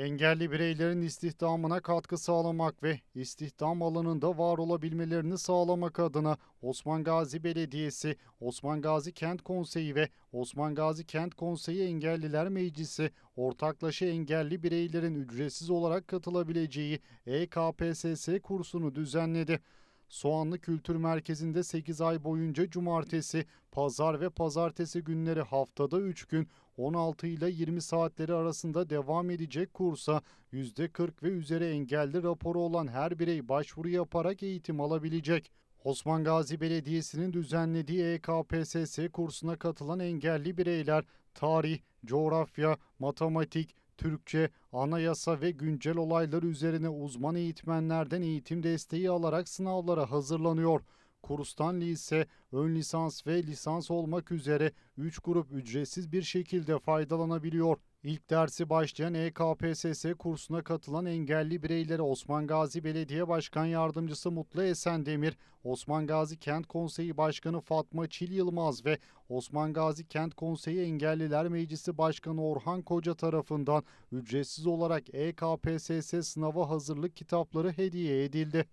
Engelli bireylerin istihdamına katkı sağlamak ve istihdam alanında var olabilmelerini sağlamak adına Osman Gazi Belediyesi, Osman Gazi Kent Konseyi ve Osman Gazi Kent Konseyi Engelliler Meclisi ortaklaşa engelli bireylerin ücretsiz olarak katılabileceği EKPSS kursunu düzenledi. Soğanlı Kültür Merkezi'nde 8 ay boyunca cumartesi, pazar ve pazartesi günleri haftada 3 gün 16 ile 20 saatleri arasında devam edecek kursa %40 ve üzeri engelli raporu olan her birey başvuru yaparak eğitim alabilecek. Osman Gazi Belediyesi'nin düzenlediği EKPSS kursuna katılan engelli bireyler tarih, coğrafya, matematik, Türkçe, anayasa ve güncel olaylar üzerine uzman eğitmenlerden eğitim desteği alarak sınavlara hazırlanıyor. Kurstan lise, ön lisans ve lisans olmak üzere 3 grup ücretsiz bir şekilde faydalanabiliyor. İlk dersi başlayan EKPSS kursuna katılan engelli bireylere Osman Gazi Belediye Başkan Yardımcısı Mutlu Esendemir, Osman Gazi Kent Konseyi Başkanı Fatma Çil Yılmaz ve Osman Gazi Kent Konseyi Engelliler Meclisi Başkanı Orhan Koca tarafından ücretsiz olarak EKPSS sınava hazırlık kitapları hediye edildi.